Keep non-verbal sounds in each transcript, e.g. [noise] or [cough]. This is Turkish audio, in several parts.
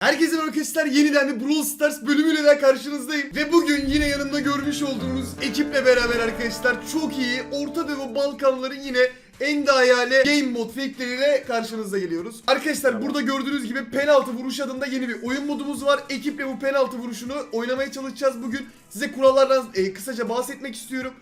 Herkese merhaba arkadaşlar yeniden bir Brawl Stars bölümüyle daha karşınızdayım. Ve bugün yine yanımda görmüş olduğunuz ekiple beraber arkadaşlar çok iyi Orta Doğu Balkanların yine en hayale game mod fake'leriyle karşınızda geliyoruz. Arkadaşlar burada gördüğünüz gibi penaltı vuruş adında yeni bir oyun modumuz var. Ekiple bu penaltı vuruşunu oynamaya çalışacağız bugün. Size kurallardan e, kısaca bahsetmek istiyorum.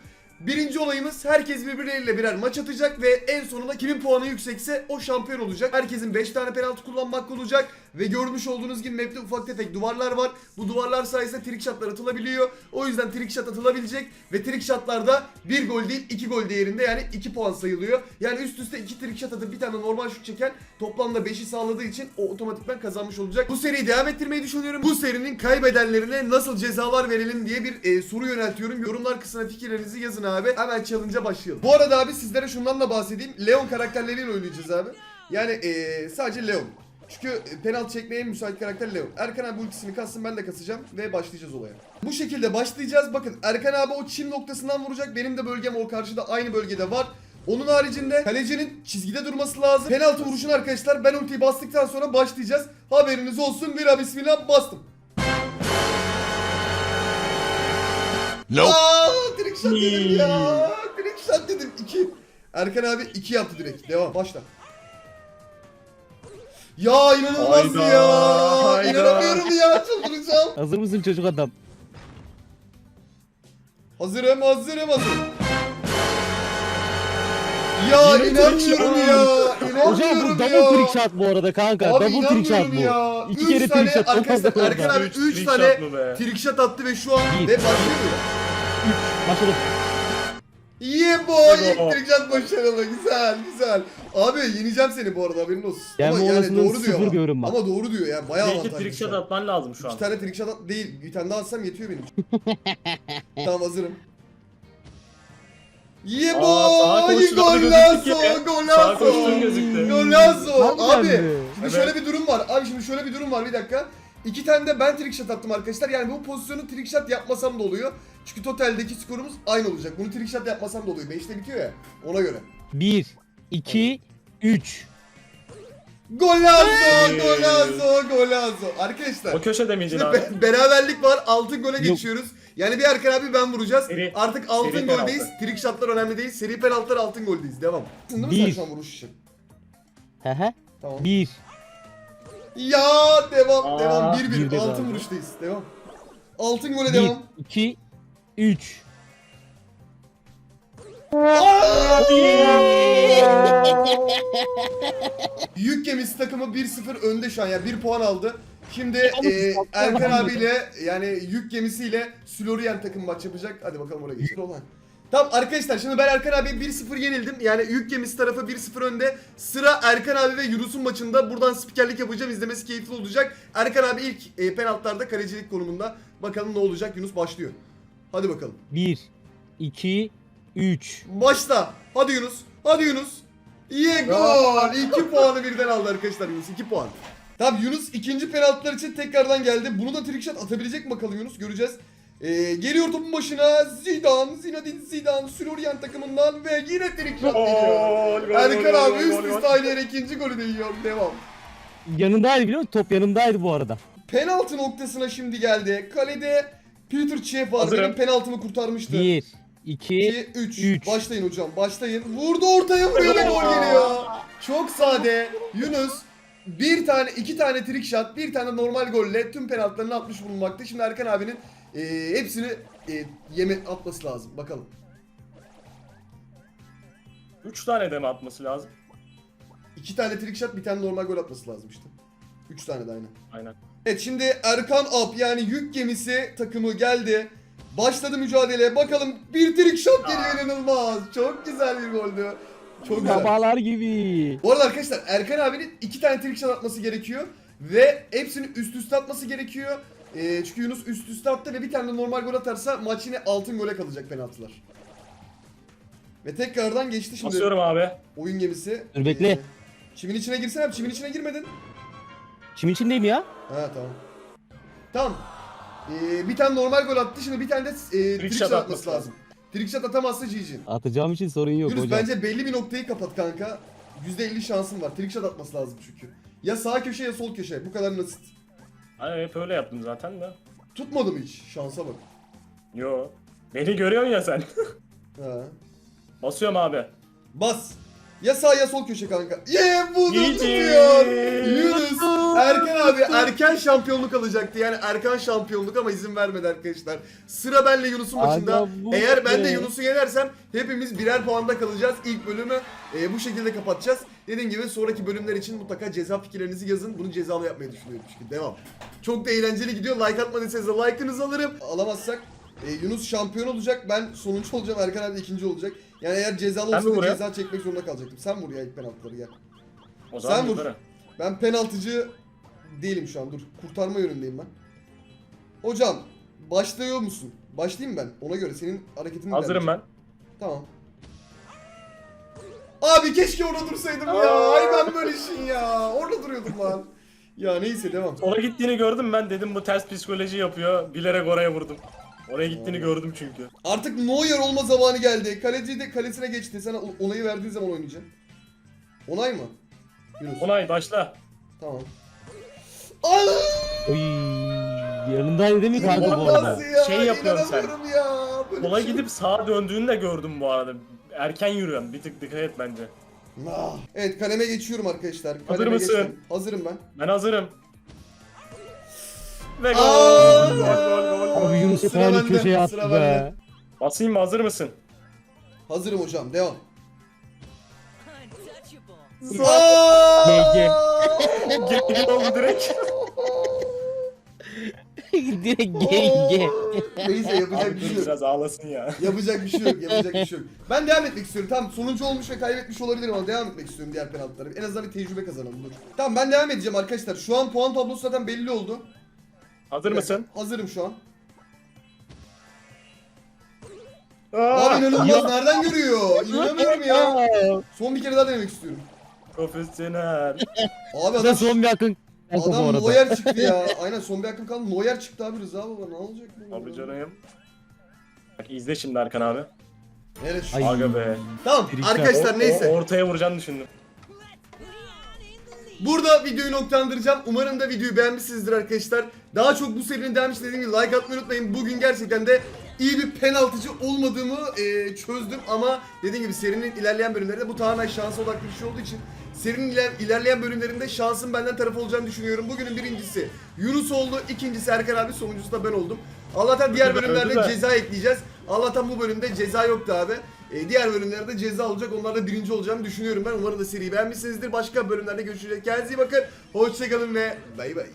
Birinci olayımız herkes birbirleriyle birer maç atacak ve en sonunda kimin puanı yüksekse o şampiyon olacak. Herkesin 5 tane penaltı kullanmak olacak ve görmüş olduğunuz gibi map'te ufak tefek duvarlar var. Bu duvarlar sayesinde trick shotlar atılabiliyor. O yüzden trick shot atılabilecek ve trick shotlarda 1 gol değil 2 gol değerinde yani 2 puan sayılıyor. Yani üst üste 2 trick shot atıp bir tane normal şut çeken toplamda 5'i sağladığı için o otomatikman kazanmış olacak. Bu seriyi devam ettirmeyi düşünüyorum. Bu serinin kaybedenlerine nasıl cezalar verelim diye bir e, soru yöneltiyorum. Yorumlar kısmına fikirlerinizi yazın abi. Hemen challenge'a başlayalım. Bu arada abi sizlere şundan da bahsedeyim. Leon karakterleriyle oynayacağız abi. Yani e, sadece Leon. Çünkü penaltı çekmeye müsait karakter Leon. Erkan abi ultisini kassın ben de kasacağım ve başlayacağız olaya. Bu şekilde başlayacağız. Bakın Erkan abi o çim noktasından vuracak. Benim de bölgem o karşıda aynı bölgede var. Onun haricinde kalecinin çizgide durması lazım. Penaltı vuruşun arkadaşlar ben ultiyi bastıktan sonra başlayacağız. Haberiniz olsun. Vira bismillah bastım. Nope. Aa, trick shot dedim ya. Trick shot dedim. 2. Erkan abi 2 yaptı direkt. Devam. Başla. Ya inanılmaz Hayda, ya. hayda. İnanamıyorum ya. Çıldıracağım. Hazır mısın çocuk adam? Hazırım hazırım hazırım. Ya Yine inanmıyorum trick ya. Hocam İnanmıyorum bu ya. double trick shot bu arada kanka. Abi double trick shot inanmıyorum bu. ya. İki Üç kere tane trick shot. arkadaşlar, olmaz Erkan orada. Üç 3 trick tane shot mı be? trick shot attı ve şu an Bir. ve başlıyor. Başladı. Yeah boy shot başarılı güzel güzel. Abi yeneceğim seni bu arada haberin olsun. Yenme ama yani doğru diyor ama. Ama doğru diyor yani bayağı Belki avantajlı. trick şu shot an. atman lazım şu an. İki tane trick shot at değil bir tane daha atsam yetiyor benim [laughs] tamam hazırım. Aa, sağa boy golazo gözüktü ki. Sağa golazo gözüktü. golazo abi. mi? Şimdi Evet. şöyle bir durum var. Abi şimdi şöyle bir durum var bir dakika. İki tane de ben trick shot attım arkadaşlar. Yani bu pozisyonu trick shot yapmasam da oluyor. Çünkü toteldeki skorumuz aynı olacak. Bunu trick shot yapmasam da oluyor. 5'te bitiyor ya. Ona göre. 1, 2, 3. Golazo, golazo, golazo. Arkadaşlar. O köşede miydin abi? be- beraberlik var. Altın gole Yok. geçiyoruz. Yani bir Erkan abi ben vuracağız. Seri- Artık altın seri goldeyiz. penaltı. Trick shotlar önemli değil. Seri penaltılar altın goldeyiz. Devam. Değil mi sen Bir. şu an vuruş için? Hı hı. Tamam. 1. Ya devam Aa, devam 1-1 bir de altın daha. vuruştayız. Devam. Altın gole 1, devam. 2, 3. Yük gemisi takımı 1-0 önde şu an ya 1 puan aldı. Şimdi e, Erkan abiyle yani yük gemisiyle Silorian takım maç yapacak. Hadi bakalım oraya geçelim. Tamam arkadaşlar şimdi ben Erkan abiye 1-0 yenildim. Yani yük gemisi tarafı 1-0 önde. Sıra Erkan abi ve Yunus'un maçında. Buradan spikerlik yapacağım. İzlemesi keyifli olacak. Erkan abi ilk e, penaltılarda kalecilik konumunda. Bakalım ne olacak. Yunus başlıyor. Hadi bakalım. 1, 2, 3. Başla. Hadi Yunus. Hadi Yunus. Ye gol. 2 puanı birden aldı arkadaşlar Yunus. 2 puan. Tamam Yunus ikinci penaltılar için tekrardan geldi. Bunu da trick shot atabilecek mi bakalım Yunus göreceğiz. Ee, geliyor topun başına Zidane, Zinedine Zidane, Süloryan takımından ve yine trick shot geliyor. Erkan gol, abi gol, üst üste aynı ikinci golü de yiyor. Devam. Yanındaydı biliyor musun? Top yanındaydı bu arada. Penaltı noktasına şimdi geldi. Kalede Peter Cech var. Hazırım. Benim penaltımı kurtarmıştı. 1, 2, 2, 3. üç. Başlayın hocam başlayın. Vurdu ortaya vuruyor ve gol geliyor. Çok sade. Yunus bir tane, iki tane trick shot, bir tane normal golle tüm penaltılarını atmış bulunmakta. Şimdi Erkan abinin e, hepsini e, yeme atması lazım. Bakalım. 3 tane de mi atması lazım? İki tane trick shot, bir tane normal gol atması lazım işte. Üç tane de aynı. Aynen. Evet şimdi Erkan Up yani yük gemisi takımı geldi. Başladı mücadeleye. Bakalım bir trick shot geliyor inanılmaz. Çok güzel bir goldü. Çok güzel. Babalar gibi. Bu arada arkadaşlar Erkan abinin iki tane trick shot atması gerekiyor. Ve hepsini üst üste atması gerekiyor. Ee, çünkü Yunus üst üste attı ve bir tane de normal gol atarsa maç yine altın gole kalacak penaltılar. Ve tekrardan geçti şimdi Basıyorum abi. oyun gemisi. Dur, bekle. Ee, çimin içine girsene abi çimin içine girmedin. Kimin içindeyim ya? Ha tamam. Tamam. Ee, bir tane normal gol attı şimdi bir tane de e, trick, shot atması atması lazım. Trick shot atamazsa GG. Atacağım için sorun yok Yunus hocam. bence belli bir noktayı kapat kanka. %50 şansın var. Trick shot atması lazım çünkü. Ya sağ köşe ya sol köşe. Bu kadar basit. Hani hep öyle yaptım zaten de. Tutmadı mı hiç? Şansa bak. Yo. Beni görüyorsun ya sen. Ha. Basıyorum abi. Bas. Ya sağ ya sol köşe kanka. Yeah bunu tutuyor. Yunus. Erken abi erken şampiyonluk alacaktı. Yani erken şampiyonluk ama izin vermedi arkadaşlar. Sıra benle Yunus'un maçında. Eğer ben de. Yunus'u yenersem hepimiz birer puanda kalacağız. İlk bölümü e, bu şekilde kapatacağız. Dediğim gibi sonraki bölümler için mutlaka ceza fikirlerinizi yazın. Bunu cezalı yapmayı düşünüyorum çünkü. Devam. Çok da eğlenceli gidiyor. Like atmadıysanız da like'ınızı alırım. Alamazsak e, Yunus şampiyon olacak. Ben sonuncu olacağım. Erkan abi ikinci olacak. Yani eğer cezalı mi buraya? ceza çekmek zorunda kalacaktım. Sen vur ya ilk penaltıları gel. O zaman Sen vur. yukarı. Ben penaltıcı değilim şu an dur. Kurtarma yönündeyim ben. Hocam başlıyor musun? Başlayayım ben. Ona göre senin hareketini Hazırım ben. Tamam. Abi keşke orada dursaydım ya. Aa. Ay ben böyle şeyin ya. Orada duruyordum lan. Ya neyse devam. Ona gittiğini gördüm ben dedim bu ters psikoloji yapıyor. Bilerek oraya vurdum. Oraya gittiğini gördüm çünkü. Artık Neuer olma zamanı geldi. Kaleci de kalesine geçti. Sana onayı verdiğin zaman oynayacaksın. Onay mı? Yunus. Onay başla. Tamam. Aa! Oy. Yanındaydı değil mi kanka bu arada? Ya? Şey yapıyorsun sen. İnanamıyorum ya. Böyle Sola bir şey- gidip sağa döndüğünü de gördüm bu arada. Erken yürüyorum. Bir tık dikkat et bence. Ah. Evet kaleme geçiyorum arkadaşlar. Kaleme Hazır mısın? geçtim. Hazırım ben. Ben hazırım. Ve gol. Aa! Sıra yani bende, köşeye sıra attı bende. be. Basayım mı hazır mısın? Hazırım hocam. Devam. Untouchable. Aa! GG. Gel oldu direkt. [laughs] Direkt GG. Neyse yapacak Abi bir dur şey yok. biraz ağlasın ya. Yapacak bir şey yok. Yapacak bir şey yok. Ben devam etmek istiyorum. Tamam sonuncu olmuş ve kaybetmiş olabilirim ama devam etmek istiyorum diğer penaltıları. En azından bir tecrübe kazanalım. Dur. Tamam ben devam edeceğim arkadaşlar. Şu an puan tablosu zaten belli oldu. Hazır mısın? Hazırım şu an. Abi inanılmaz. Nereden görüyor? İnanamıyorum ya. [laughs] Son bir kere daha denemek istiyorum. Profesyonel. Abi adam son bir akın. Bu Adam arada. Neuer çıktı [laughs] ya. Aynen son bir hakkım kaldı. Neuer çıktı abi Rıza baba ne olacak bu? Abi canım. Bak izle şimdi Erkan abi. Neresi? Ay. Aga be. Tamam Birinci arkadaşlar O- neyse. o- ortaya vuracağını düşündüm. Burada videoyu noktalandıracağım. Umarım da videoyu beğenmişsinizdir arkadaşlar. Daha çok bu serinin devamı için dediğim gibi like atmayı unutmayın. Bugün gerçekten de iyi bir penaltıcı olmadığımı e, çözdüm ama dediğim gibi serinin ilerleyen bölümlerinde bu tamamen şansa odaklı bir şey olduğu için serinin iler- ilerleyen bölümlerinde şansın benden taraf olacağını düşünüyorum. Bugünün birincisi Yunus oldu, ikincisi Erkan abi, sonuncusu da ben oldum. Allah'tan diğer bölümlerde ceza ekleyeceğiz. Allah'tan bu bölümde ceza yoktu abi. E, diğer bölümlerde ceza olacak. Onlarda birinci olacağımı düşünüyorum ben. Umarım da seriyi beğenmişsinizdir. Başka bölümlerde görüşeceğiz. Kendinize iyi bakın. Hoşçakalın ve bay bay.